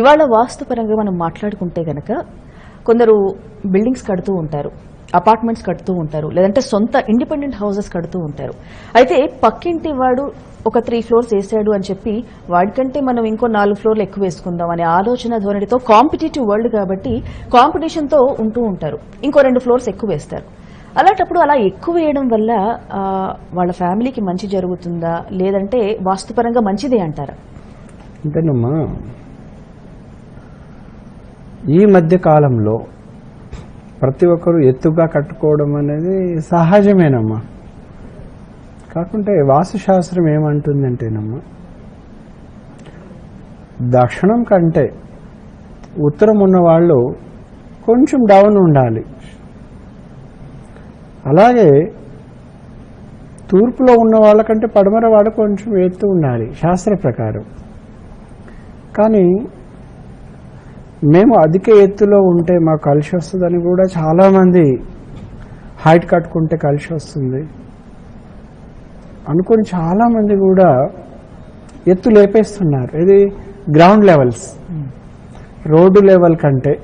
ఇవాళ వాస్తుపరంగా మనం మాట్లాడుకుంటే గనక కొందరు బిల్డింగ్స్ కడుతూ ఉంటారు అపార్ట్మెంట్స్ కడుతూ ఉంటారు లేదంటే సొంత ఇండిపెండెంట్ హౌసెస్ కడుతూ ఉంటారు. అయితే పక్కింటి వాడు ఒక త్రీ ఫ్లోర్స్ వేసాడు అని చెప్పి వాడికంటే మనం ఇంకో నాలుగు ఫ్లోర్లు ఎక్కువ వేసుకుందాం అనే ఆలోచన ధోరణితో కాంపిటేటివ్ వరల్డ్ కాబట్టి కాంపిటీషన్తో ఉంటూ ఉంటారు. ఇంకో రెండు ఫ్లోర్స్ ఎక్కువ వేస్తారు. అలాంటప్పుడు అలా ఎక్కువ వేయడం వల్ల వాళ్ళ ఫ్యామిలీకి మంచి జరుగుతుందా? లేదంటే వాస్తుపరంగా మంచిదే అంటారా? అంతేనమ్మా. ఈ మధ్య కాలంలో ప్రతి ఒక్కరు ఎత్తుగా కట్టుకోవడం అనేది సహజమేనమ్మా. కాకుంటే వాస్తుశాస్త్రం ఏమంటుందంటేనమ్మా దక్షిణం కంటే ఉత్తరం ఉన్న వాళ్ళు కొంచెం డౌన్ ఉండాలి. అలాగే తూర్పులో ఉన్న వాళ్ళకంటే పడమర వాడు కొంచెం ఎత్తు ఉండాలి శాస్త్ర ప్రకారం. కానీ మేము అధిక ఎత్తులో ఉంటే మాకు కలిసి వస్తుందని కూడా చాలామంది హైట్ కట్టుకుంటే కలిసి వస్తుంది అనుకుని చాలామంది కూడా ఎత్తు లేపేస్తున్నారు. ఇది గ్రౌండ్ లెవెల్స్ రోడ్డు లెవెల్ కంటే.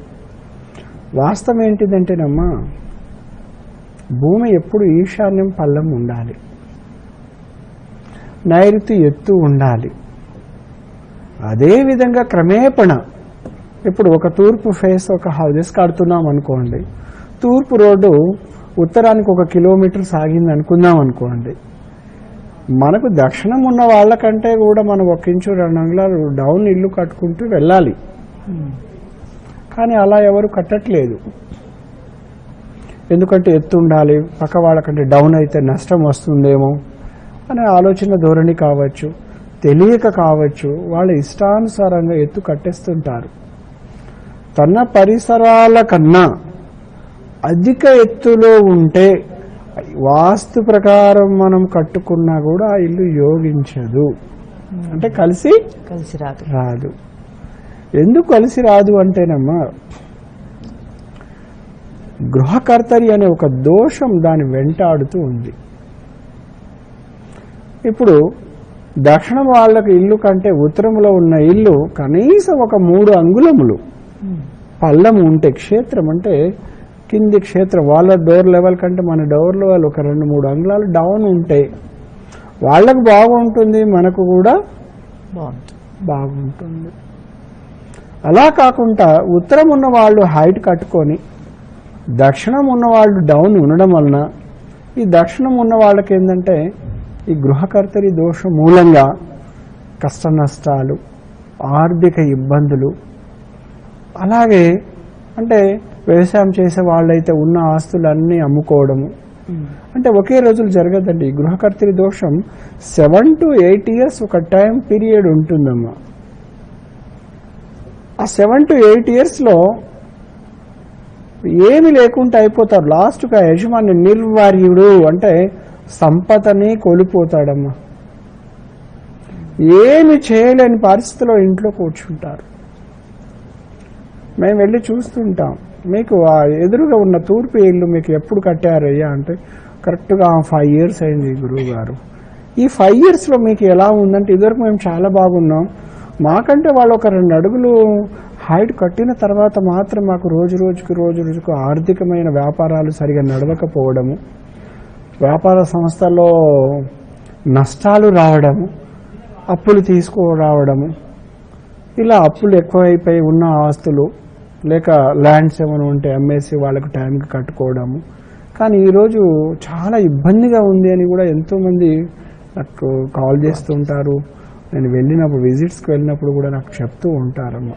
వాస్తవం ఏంటిదంటేనమ్మా భూమి ఎప్పుడు ఈశాన్యం పల్లం ఉండాలి. నైరుతి ఎత్తు ఉండాలి. అదేవిధంగా క్రమేపణ ఇప్పుడు ఒక తూర్పు ఫేస్ ఒక హౌజెస్ కడుతున్నాం అనుకోండి. తూర్పు రోడ్డు ఉత్తరానికి ఒక కిలోమీటర్ సాగింది అనుకుందాం అనుకోండి. మనకు దక్షిణం ఉన్న వాళ్ళకంటే కూడా మనం ఒక ఇంచు రెండు అంగుళాలు డౌన్ ఇల్లు కట్టుకుంటూ వెళ్ళాలి. కానీ అలా ఎవరు కట్టట్లేదు. ఎందుకంటే ఎత్తు ఉండాలి పక్క వాళ్ళకంటే డౌన్ అయితే నష్టం వస్తుందేమో అనే ఆలోచన ధోరణి కావచ్చు తెలియక కావచ్చు వాళ్ళ ఇష్టానుసారంగా ఎత్తు కట్టేస్తుంటారు. తన పరిసరాల కన్నా అధిక ఎత్తులో ఉంటే వాస్తు ప్రకారం మనం కట్టుకున్నా కూడా ఆ ఇల్లు యోగించదు. అంటే కలిసి కలిసి రాదు. రాదు. ఎందుకు కలిసి రాదు అంటేనమ్మా గృహకర్తరి అనే ఒక దోషం దాని వెంటాడుతూ ఉంది. ఇప్పుడు దక్షిణం వాళ్ళకి ఇల్లు కంటే ఉత్తరంలో ఉన్న ఇల్లు కనీసం ఒక మూడు అంగుళములు. పల్లం ఉంటే క్షేత్రం అంటే కింది క్షేత్రం. వాళ్ళ డోర్ లెవెల్ కంటే మన డోర్ లెవెల్ ఒక రెండు మూడు అంగుళాలు డౌన్ ఉంటే వాళ్ళకు బాగుంటుంది మనకు కూడా బాగుంటుంది. బాగుంటుంది. అలా కాకుండా ఉత్తరం ఉన్న వాళ్ళు హైట్ కట్టుకొని దక్షిణం ఉన్న వాళ్ళు డౌన్ ఉండడం వలన ఈ దక్షిణం ఉన్న వాళ్ళకి ఏంటంటే ఈ గృహకర్తరి దోషం మూలంగా కష్ట నష్టాలు ఆర్థిక ఇబ్బందులు అలాగే అంటే వ్యవసాయం చేసే వాళ్ళైతే ఉన్న ఆస్తులన్నీ అమ్ముకోవడము. అంటే ఒకే రోజులు జరగదండి. గృహకర్తరి దోషం సెవెన్ టు ఎయిట్ ఇయర్స్ ఒక టైం పీరియడ్ ఉంటుందమ్మా. ఆ సెవెన్ టు ఎయిట్ ఇయర్స్లో ఏమి లేకుండా అయిపోతారు. లాస్ట్గా యజమాని నిర్వార్యుడు అంటే సంపదని కోల్పోతాడమ్మా. ఏమి చేయలేని పరిస్థితిలో ఇంట్లో కూర్చుంటారు. మేము వెళ్ళి చూస్తుంటాం. మీకు ఆ ఎదురుగా ఉన్న తూర్పు ఇల్లు మీకు ఎప్పుడు కట్టారయ్యా అంటే కరెక్ట్గా ఫైవ్ ఇయర్స్ అయింది గురువు గారు ఈ ఫైవ్ ఇయర్స్లో మీకు ఎలా ఉందంటే ఇదివరకు మేము చాలా బాగున్నాం. మాకంటే వాళ్ళు ఒక రెండు అడుగులు హైట్ కట్టిన తర్వాత మాత్రం మాకు రోజు రోజుకు రోజు రోజుకు ఆర్థికమైన వ్యాపారాలు సరిగా నడవకపోవడము వ్యాపార సంస్థల్లో నష్టాలు రావడము అప్పులు తీసుకురావడము ఇలా అప్పులు ఎక్కువైపోయి ఉన్న ఆస్తులు లేక ల్యాండ్స్ ఏమైనా ఉంటే అమ్మేసి వాళ్ళకు టైంకి కట్టుకోవడము. కానీ ఈరోజు చాలా ఇబ్బందిగా ఉంది అని కూడా ఎంతోమంది నాకు కాల్ చేస్తుంటారు నేను వెళ్ళినప్పుడు విజిట్స్కి వెళ్ళినప్పుడు కూడా నాకు చెప్తూ ఉంటారమ్మ.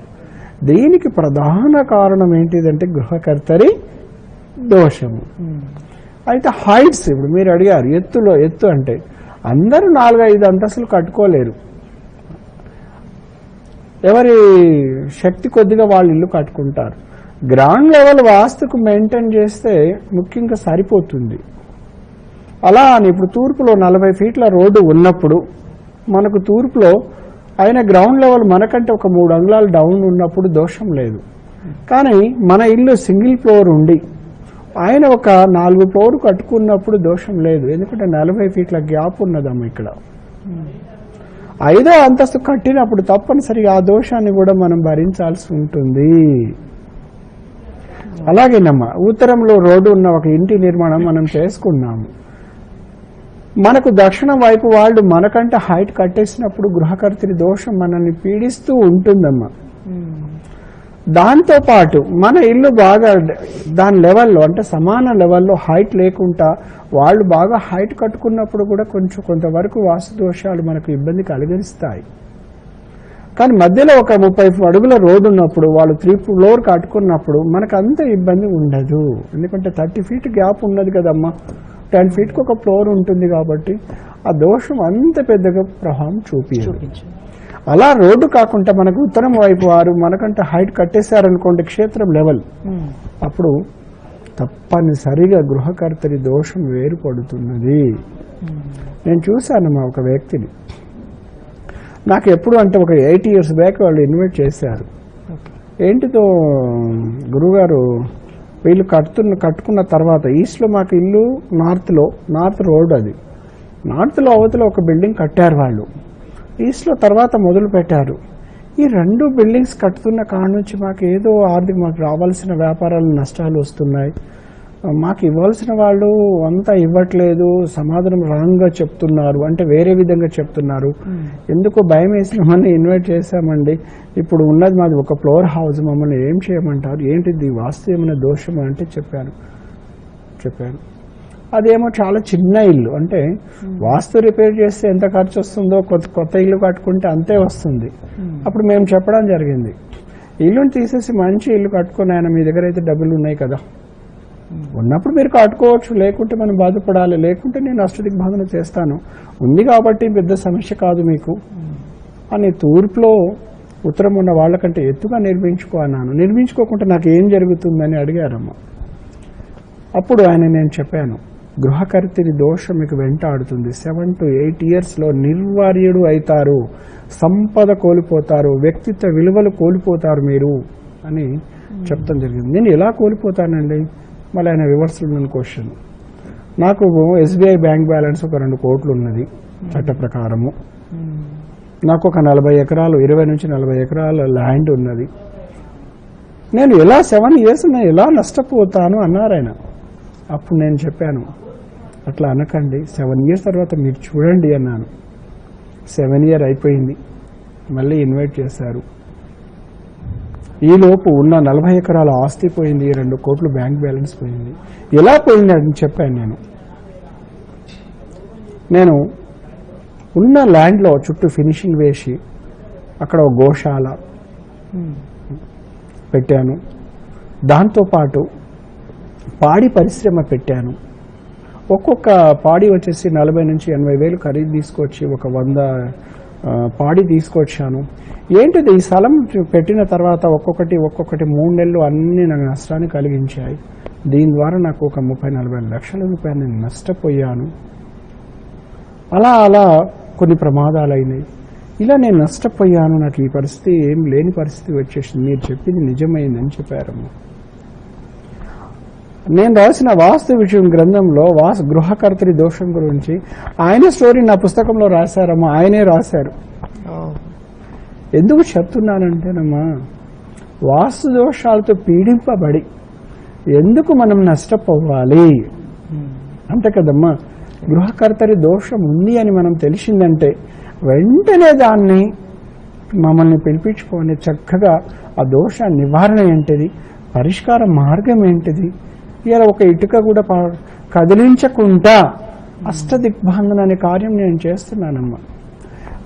దీనికి ప్రధాన కారణం ఏంటిదంటే గృహకర్తరి దోషము. అయితే హైట్స్ ఇప్పుడు మీరు అడిగారు ఎత్తులో ఎత్తు అంటే అందరూ నాలుగైదు అంతస్తులు కట్టుకోలేరు. ఎవరి శక్తి కొద్దిగా వాళ్ళు ఇల్లు కట్టుకుంటారు. గ్రౌండ్ లెవెల్ వాస్తుకు మెయింటైన్ చేస్తే ముఖ్యంగా సరిపోతుంది. అలా అని ఇప్పుడు తూర్పులో నలభై ఫీట్ల రోడ్డు ఉన్నప్పుడు మనకు తూర్పులో ఆయన గ్రౌండ్ లెవెల్ మనకంటే ఒక మూడు అంగుళాలు డౌన్ ఉన్నప్పుడు దోషం లేదు. కానీ మన ఇల్లు సింగిల్ ఫ్లోర్ ఉండి ఆయన ఒక నాలుగు ఫ్లోర్ కట్టుకున్నప్పుడు దోషం లేదు. ఎందుకంటే నలభై ఫీట్ల గ్యాప్ ఉన్నదమ్మ ఇక్కడ. ఐదో అంతస్తు కట్టినప్పుడు తప్పనిసరిగా ఆ దోషాన్ని కూడా మనం భరించాల్సి ఉంటుంది. అలాగేనమ్మా ఉత్తరంలో రోడ్డు ఉన్న ఒక ఇంటి నిర్మాణం మనం చేసుకున్నాము. మనకు దక్షిణం వైపు వాళ్ళు మనకంటే హైట్ కట్టేసినప్పుడు గృహకర్తరి దోషం మనల్ని పీడిస్తూ ఉంటుందమ్మా. దాంతో పాటు మన ఇల్లు బాగా దాని లెవెల్లో అంటే సమాన లెవెల్లో హైట్ లేకుండా వాళ్ళు బాగా హైట్ కట్టుకున్నప్పుడు కూడా కొంచెం కొంతవరకు వాస్తు దోషాలు మనకు ఇబ్బంది కలిగిస్తాయి. కానీ మధ్యలో ఒక ముప్పై అడుగుల రోడ్డు ఉన్నప్పుడు వాళ్ళు త్రీ ఫ్లోర్ కట్టుకున్నప్పుడు మనకు అంత ఇబ్బంది ఉండదు. ఎందుకంటే థర్టీ ఫీట్ గ్యాప్ ఉన్నది కదమ్మా. టెన్ ఫీట్కి ఒక ఫ్లోర్ ఉంటుంది కాబట్టి ఆ దోషం అంత పెద్దగా ప్రభావం చూపించదు. చూపించు అలా రోడ్డు కాకుండా మనకు ఉత్తరం వైపు వారు మనకంటే హైట్ కట్టేశారనుకోండి క్షేత్రం లెవెల్. మ్మ్. అప్పుడు తప్పనిసరిగా గృహకర్తరి దోషం వేరుపడుతున్నది. నేను చూశాను మా ఒక వ్యక్తిని. నాకు ఎప్పుడు అంటే ఒక ఎయిట్ ఇయర్స్ బ్యాక్ వాళ్ళు ఇన్వైట్ చేశారు. ఏంటితో గురుగారు వీళ్ళు కట్టుతున్న కట్టుకున్న తర్వాత ఈస్ట్లో మాకు ఇల్లు నార్త్లో నార్త్ రోడ్ అది. నార్త్లో అవతల ఒక బిల్డింగ్ కట్టారు వాళ్ళు. ఈస్ట్లో తర్వాత మొదలు పెట్టారు ఈ రెండు బిల్డింగ్స్ కట్టుతున్న కాడ నుంచి మాకు ఏదో ఆర్థిక మాకు రావాల్సిన వ్యాపారాలు నష్టాలు వస్తున్నాయి. మాకు ఇవ్వాల్సిన వాళ్ళు అంతా ఇవ్వట్లేదు సమాధానం రాంగ్గా చెప్తున్నారు అంటే వేరే విధంగా చెప్తున్నారు. ఎందుకో భయం వేసిన మమ్మల్ని ఇన్వైట్ చేశామండి. ఇప్పుడు ఉన్నది మాది ఒక ఫ్లోర్ హౌస్ మమ్మల్ని ఏం చేయమంటారు? ఏంటిది? వాస్తు ఏమైనా దోషమా? అంటే చెప్పాను చెప్పాను అదేమో చాలా చిన్న ఇల్లు. అంటే వాస్తు రిపేర్ చేస్తే ఎంత ఖర్చు వస్తుందో కొత్త కొత్త ఇల్లు కట్టుకుంటే అంతే వస్తుంది. అప్పుడు మేము చెప్పడం జరిగింది. ఇల్లుని తీసేసి మంచి ఇల్లు కట్టుకుని ఆయన మీ దగ్గర అయితే డబ్బులు ఉన్నాయి కదా. ఉన్నప్పుడు మీరు కట్టుకోవచ్చు లేకుంటే మనం బాధపడాలి లేకుంటే నేను అష్టదిగ్బాధన చేస్తాను. ఉంది కాబట్టి పెద్ద సమస్య కాదు మీకు. అని తూర్పులో ఉత్తరం ఉన్న వాళ్ళకంటే ఎత్తుగా నిర్మించుకో అన్నాను. నిర్మించుకోకుండా నాకు ఏం జరుగుతుందని అడిగారమ్మ. అప్పుడు ఆయన నేను చెప్పాను. గృహకర్తిని దోషం మీకు వెంటాడుతుంది సెవెన్ టు ఎయిట్ ఇయర్స్లో నిర్వార్యుడు అవుతారు సంపద కోల్పోతారు. వ్యక్తిత్వ విలువలు కోల్పోతారు మీరు అని చెప్తాం జరిగింది. నేను ఎలా కోల్పోతానండి? మళ్ళీ ఆయన రివర్స్లో క్వశ్చన్ నాకు ఎస్బీఐ బ్యాంక్ బ్యాలెన్స్ ఒక రెండు కోట్లు ఉన్నది చట్ట ప్రకారము. నాకు ఒక నలభై ఎకరాలు ఇరవై నుంచి నలభై ఎకరాల ల్యాండ్ ఉన్నది. నేను ఎలా సెవెన్ ఇయర్స్ నేను ఎలా నష్టపోతాను? అన్నారు ఆయన అప్పుడు నేను చెప్పాను అట్లా అనకండి. సెవెన్ ఇయర్స్ తర్వాత మీరు చూడండి అన్నాను. సెవెన్ ఇయర్ అయిపోయింది. మళ్ళీ ఇన్వైట్ చేశారు. ఈలోపు ఉన్న నలభై ఎకరాల ఆస్తి పోయింది. రెండు కోట్లు బ్యాంక్ బ్యాలెన్స్ పోయింది. ఎలా పోయింది అని చెప్పాను నేను. నేను ఉన్న ల్యాండ్లో చుట్టూ ఫినిషింగ్ వేసి అక్కడ ఒక గోశాల పెట్టాను. దాంతోపాటు పాడి పరిశ్రమ పెట్టాను. ఒక్కొక్క పాడి వచ్చేసి నలభై నుంచి ఎనభై వేలు ఖరీదు తీసుకొచ్చి ఒక వంద పాడి తీసుకొచ్చాను. ఏంటిది? ఈ స్థలం పెట్టిన తర్వాత ఒక్కొక్కటి ఒక్కొక్కటి మూడు నెలలు అన్ని నాకు నష్టాన్ని కలిగించాయి. దీని ద్వారా నాకు ఒక ముప్పై నలభై లక్షల రూపాయలు నేను నష్టపోయాను. అలా అలా కొన్ని ప్రమాదాలు అయినాయి. ఇలా నేను నష్టపోయాను నాకు ఈ పరిస్థితి ఏం లేని పరిస్థితి వచ్చేసింది. మీరు చెప్పింది నిజమైందని చెప్పారమ్మా నేను రాసిన వాస్తు విషయం గ్రంథంలో వాస్ గృహకర్తరి దోషం గురించి. ఆయన స్టోరీ నా పుస్తకంలో రాశారమ్మా. ఆయనే రాశారు. ఎందుకు చెప్తున్నానంటేనమ్మా వాస్తు దోషాలతో పీడింపబడి ఎందుకు మనం నష్టపోవాలి? అంతే కదమ్మా గృహకర్తరి దోషం ఉంది అని మనం తెలిసిందంటే వెంటనే దాన్ని మమ్మల్ని పిలిపించుకొని చక్కగా ఆ దోష నివారణ ఏంటిది? పరిష్కార మార్గం ఏంటిది? ఇవాళ ఒక ఇటుక కూడా కదిలించకుండా అష్టదిగ్భాంగన అనే కార్యం నేను చేస్తున్నానమ్మా.